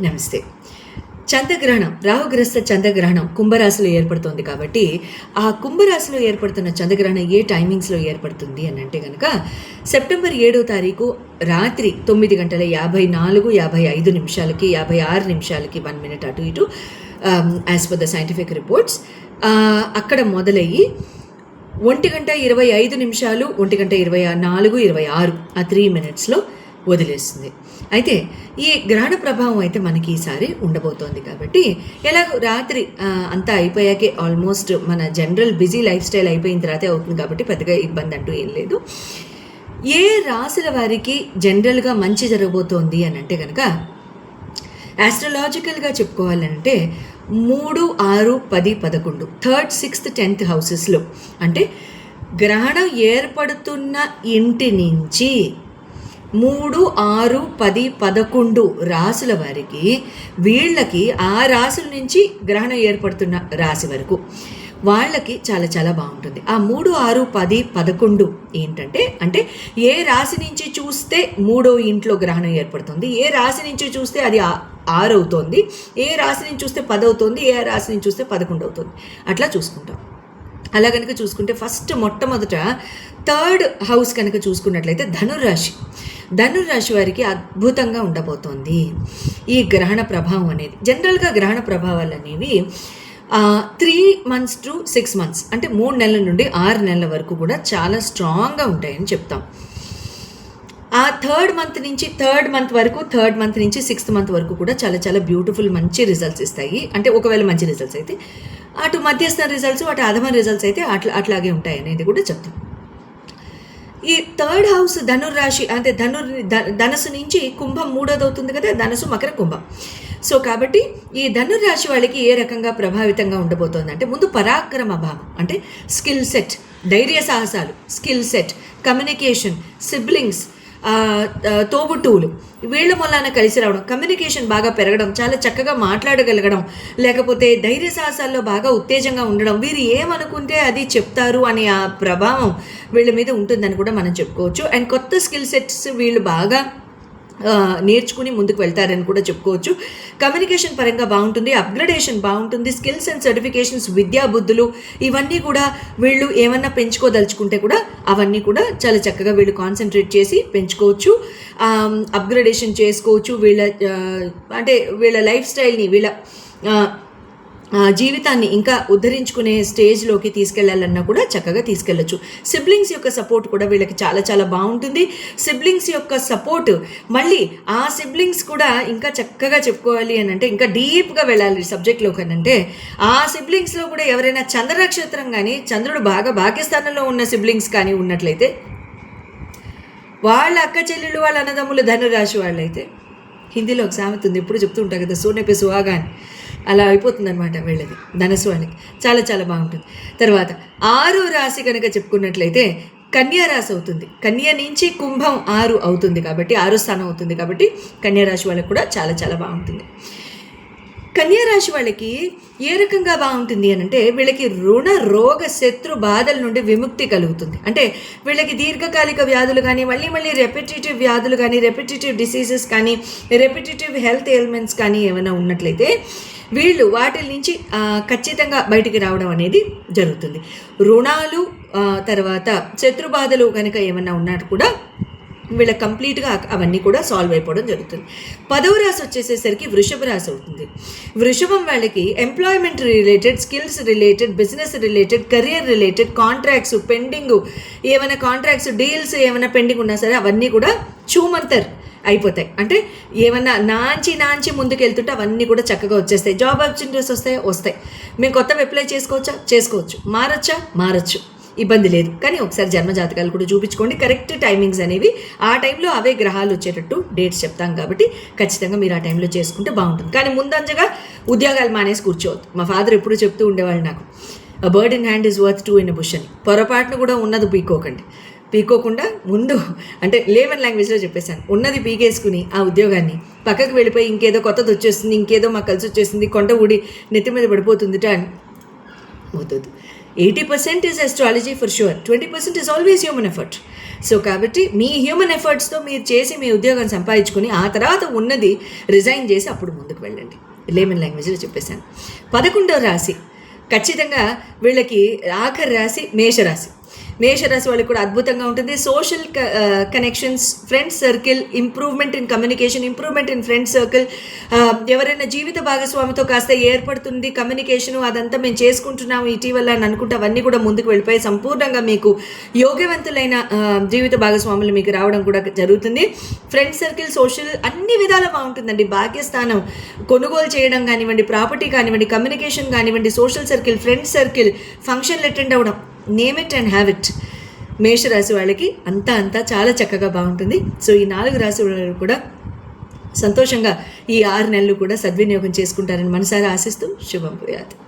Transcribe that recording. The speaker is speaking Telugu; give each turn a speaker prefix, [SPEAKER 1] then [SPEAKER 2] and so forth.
[SPEAKER 1] నమస్తే. చంద్రగ్రహణం రాహుగ్రస్త చంద్రగ్రహణం కుంభరాశిలో ఏర్పడుతోంది కాబట్టి ఆ కుంభరాశిలో ఏర్పడుతున్న చంద్రగ్రహణం ఏ టైమింగ్స్లో ఏర్పడుతుంది అని అంటే కనుక సెప్టెంబర్ ఏడో తారీఖు రాత్రి తొమ్మిది గంటల యాభై నాలుగు యాభై ఐదు నిమిషాలకి యాభై ఆరు నిమిషాలకి వన్ మినిట్ అటు ఇటు as per the scientific reports అక్కడ మొదలయ్యి ఒంటి గంట ఇరవై ఐదు నిమిషాలు ఒంటి గంట ఇరవై నాలుగు ఇరవై ఆరు ఆ త్రీ మినిట్స్లో వదిలేస్తుంది. అయితే ఈ గ్రహణ ప్రభావం అయితే మనకి ఈసారి ఉండబోతోంది కాబట్టి ఎలాగో రాత్రి అంతా అయిపోయాకే ఆల్మోస్ట్ మన జనరల్ బిజీ లైఫ్ స్టైల్ అయిపోయిన తర్వాతే అవుతుంది కాబట్టి పెద్దగా ఇబ్బంది అంటూ ఏం లేదు. ఏ రాశుల వారికి జనరల్గా మంచి జరగబోతోంది అని అంటే కనుక ఆస్ట్రలాజికల్గా చెప్పుకోవాలంటే మూడు ఆరు పది పదకొండు థర్డ్ సిక్స్త్ టెన్త్ హౌసెస్లో అంటే గ్రహణం ఏర్పడుతున్న ఇంటి నుంచి మూడు ఆరు పది పదకొండు రాసుల వారికి వీళ్ళకి ఆ రాసుల నుంచి గ్రహణం ఏర్పడుతున్న రాశి వరకు వాళ్ళకి చాలా చాలా బాగుంటుంది. ఆ మూడు ఆరు పది పదకొండు ఏంటంటే అంటే ఏ రాశి నుంచి చూస్తే మూడో ఇంట్లో గ్రహణం ఏర్పడుతుంది ఏ రాశి నుంచి చూస్తే అది ఆరు అవుతుంది ఏ రాశి నుంచి చూస్తే పది అవుతుంది ఏ రాశి నుంచి చూస్తే పదకొండు అవుతుంది అట్లా చూసుకుంటాం. అలా కనుక చూసుకుంటే ఫస్ట్ మొట్టమొదట థర్డ్ హౌస్ కనుక చూసుకున్నట్లయితే ధనుర్రాశి. ధనురాశి వారికి అద్భుతంగా ఉండబోతోంది. ఈ గ్రహణ ప్రభావం అనేది జనరల్గా గ్రహణ ప్రభావాలు అనేవి three months to six months అంటే మూడు నెలల నుండి ఆరు నెలల వరకు కూడా చాలా స్ట్రాంగ్గా ఉంటాయని చెప్తాం. ఆ థర్డ్ మంత్ నుంచి థర్డ్ మంత్ వరకు థర్డ్ మంత్ నుంచి సిక్స్త్ మంత్ వరకు కూడా చాలా చాలా బ్యూటిఫుల్ మంచి రిజల్ట్స్ ఇస్తాయి. అంటే ఒకవేళ మంచి రిజల్ట్స్ అయితే అటు మధ్యస్థ రిజల్ట్స్ అటు అధమ రిజల్ట్స్ అయితే అట్లా అట్లాగే ఉంటాయి అనేది కూడా చెప్తాం. ఈ థర్డ్ హౌస్ ధనుర్రాశి అంటే ధనుర్ ధనసు ధనస్సు నుంచి కుంభం మూడోది అవుతుంది కదా ధనస్సు మకర కుంభం. సో కాబట్టి ఈ ధనుర్రాశి వాళ్ళకి ఏ రకంగా ప్రభావితంగా ఉండబోతోంది అంటే ముందు పరాక్రమ భావం అంటే స్కిల్ సెట్ ధైర్య సాహసాలు స్కిల్ సెట్ కమ్యూనికేషన్ సిబ్లింగ్స్ తోబుట్టువులు. వీళ్ళ మూలాన కలిసి రావడం కమ్యూనికేషన్ బాగా పెరగడం చాలా చక్కగా మాట్లాడగలగడం లేకపోతే ధైర్య సాహసాల్లో బాగా ఉత్తేజంగా ఉండడం వీరు ఏమనుకుంటే అది చెప్తారు అనే ఆ ప్రభావం వీళ్ళ మీద ఉంటుందని కూడా మనం చెప్పుకోవచ్చు. అండ్ కొత్త స్కిల్ సెట్స్ వీళ్ళు బాగా నేర్చుకుని ముందుకు వెళ్తారని కూడా చెప్పుకోవచ్చు. కమ్యూనికేషన్ పరంగా బాగుంటుంది అప్గ్రేడేషన్ బాగుంటుంది స్కిల్స్ అండ్ సర్టిఫికేషన్స్ విద్యాబుద్ధులు ఇవన్నీ కూడా వీళ్ళు ఏమన్నా పెంచుకోదలుచుకుంటే కూడా అవన్నీ కూడా చాలా చక్కగా వీళ్ళు కాన్సన్ట్రేట్ చేసి పెంచుకోవచ్చు. అప్గ్రేడేషన్ చేసుకోవచ్చు వీళ్ళ అంటే వీళ్ళ లైఫ్ స్టైల్ని వీళ్ళ జీవితాన్ని ఇంకా ఉద్ధరించుకునే స్టేజ్లోకి తీసుకెళ్ళాలన్నా కూడా చక్కగా తీసుకెళ్ళొచ్చు సిబ్లింగ్స్ యొక్క సపోర్ట్ కూడా వీళ్ళకి చాలా చాలా బాగుంటుంది. సిబ్లింగ్స్ యొక్క సపోర్ట్ మళ్ళీ ఆ సిబ్లింగ్స్ కూడా ఇంకా చక్కగా చెప్పుకోవాలి అని అంటే ఇంకా డీప్గా వెళ్ళాలి సబ్జెక్ట్లో అంటే ఆ సిబ్లింగ్స్లో కూడా ఎవరైనా చంద్ర నక్షత్రం కానీ చంద్రుడు బాగా భాగ్యస్థానంలో ఉన్న సిబ్లింగ్స్ కానీ ఉన్నట్లయితే వాళ్ళ అక్క చెల్లెళ్ళు వాళ్ళ అన్నదమ్ములు ధనురాశి వాళ్ళైతే హిందీలో ఒక సామెత ఉంది ఎప్పుడు చెప్తూ ఉంటారు కదా సోనేపే సుహాగాని. సుహాగా అని అలా అయిపోతుంది అనమాట వీళ్ళది. ధనసు వాళ్ళకి. చాలా చాలా బాగుంటుంది. తర్వాత ఆరో రాశి కనుక చెప్పుకున్నట్లయితే కన్యారాశి అవుతుంది. కన్య నుంచి కుంభం ఆరు అవుతుంది కాబట్టి ఆరో స్థానం అవుతుంది కాబట్టి కన్యారాశి వాళ్ళకి కూడా చాలా చాలా బాగుంటుంది. కన్యారాశి వాళ్ళకి ఏ రకంగా బాగుంటుంది అని అంటే వీళ్ళకి రుణ రోగ శత్రు బాధల నుండి విముక్తి కలుగుతుంది. అంటే వీళ్ళకి దీర్ఘకాలిక వ్యాధులు కానీ మళ్ళీ మళ్ళీ రెపిటేటివ్ వ్యాధులు కానీ రెపిటేటివ్ డిసీజెస్ కానీ రెపిటేటివ్ హెల్త్ ఎయిల్మెంట్స్ కానీ ఏమైనా ఉన్నట్లయితే వీళ్ళు వాటి నుంచి ఖచ్చితంగా బయటికి రావడం అనేది జరుగుతుంది. రుణాలు తర్వాత శత్రు బాధలు కనుక ఏమైనా ఉన్నా కూడా వీళ్ళ కంప్లీట్గా అవన్నీ కూడా సాల్వ్ అయిపోవడం జరుగుతుంది. పదవ రాశి వచ్చేసేసరికి వృషభ రాశి అవుతుంది. వృషభం వాళ్ళకి employment related skills related business related career related contracts pending ఏమైనా కాంట్రాక్ట్స్ డీల్స్ ఏమైనా పెండింగ్ ఉన్నా సరే అవన్నీ కూడా చూమంతర్ అయిపోతాయి. అంటే ఏమన్నా నాంచి నాంచి ముందుకు వెళ్తుంటే అవన్నీ కూడా చక్కగా వచ్చేస్తాయి. జాబ్ ఆపర్చునిటీస్ వస్తాయి వస్తాయి. మేము కొత్తవి అప్లై చేసుకోవచ్చా? చేసుకోవచ్చు. మారచ్చా? మారచ్చు. ఇబ్బంది లేదు. కానీ ఒకసారి జన్మ జాతకాలు కూడా చూపించుకోండి. కరెక్ట్ టైమింగ్స్ అనేవి ఆ టైంలో అవే గ్రహాలు వచ్చేటట్టు డేట్స్ చెప్తాం కాబట్టి ఖచ్చితంగా మీరు ఆ టైంలో చేసుకుంటే బాగుంటుంది. కానీ ముందంజగా ఉద్యోగాలు మానేసి కూర్చోవద్దు. మా ఫాదర్ ఎప్పుడూ చెప్తూ ఉండేవాళ్ళు నాకు a bird in hand is worth two in bush అని. పొరపాటును కూడా ఉన్నది పీకోకండి. పీకోకుండా ముందు అంటే లేవన్ లాంగ్వేజ్లో చెప్పేశాను. ఉన్నది పీకేసుకుని ఆ ఉద్యోగాన్ని. పక్కకు వెళ్ళిపోయి ఇంకేదో కొత్తది వచ్చేస్తుంది ఇంకేదో మాకు కలిసి వచ్చేసింది కొండ ఊడి నెత్తి మీద పడిపోతుందిట అని. పోతుంది eighty percent is astrology for sure twenty percent is always human effort so కాబట్టి మీ హ్యూమన్ ఎఫర్ట్స్తో మీరు చేసి మీ ఉద్యోగం సంపాదించుకుని ఆ తర్వాత ఉన్నది రిజైన్ చేసి అప్పుడు ముందుకు వెళ్ళండి. లేమన్ లాంగ్వేజ్లో చెప్పేశాను. పదకొండవ రాశి. ఖచ్చితంగా వీళ్ళకి ఆఖరి రాశి మేషరాశి. మేషరాశి వాళ్ళకి కూడా అద్భుతంగా ఉంటుంది. Social connections friends circle improvement in communication improvement in friend circle ఎవరైనా జీవిత భాగస్వామితో కాస్త ఏర్పడుతుంది కమ్యూనికేషన్ అదంతా మేము చేసుకుంటున్నాము ఇటీవల అని అనుకుంటే అవన్నీ కూడా ముందుకు వెళ్ళిపోయి సంపూర్ణంగా మీకు యోగ్యవంతులైన జీవిత భాగస్వాములు మీకు రావడం కూడా జరుగుతుంది. ఫ్రెండ్ సర్కిల్ సోషల్ అన్ని విధాలు బాగుంటుందండి. భాగ్యస్థానం కొనుగోలు చేయడం కానివ్వండి ప్రాపర్టీ కానివ్వండి కమ్యూనికేషన్ కానివ్వండి సోషల్ సర్కిల్ ఫ్రెండ్ సర్కిల్ ఫంక్షన్లు అటెండ్ అవ్వడం name it and have it. మేషరాశి వాళ్ళకి అంతా అంతా చాలా చక్కగా బాగుంటుంది. సో ఈ నాలుగు రాశి వాళ్ళు కూడా సంతోషంగా ఈ ఆరు నెలలు కూడా సద్వినియోగం చేసుకుంటారని మనసారా ఆశిస్తూ శుభం పోయాది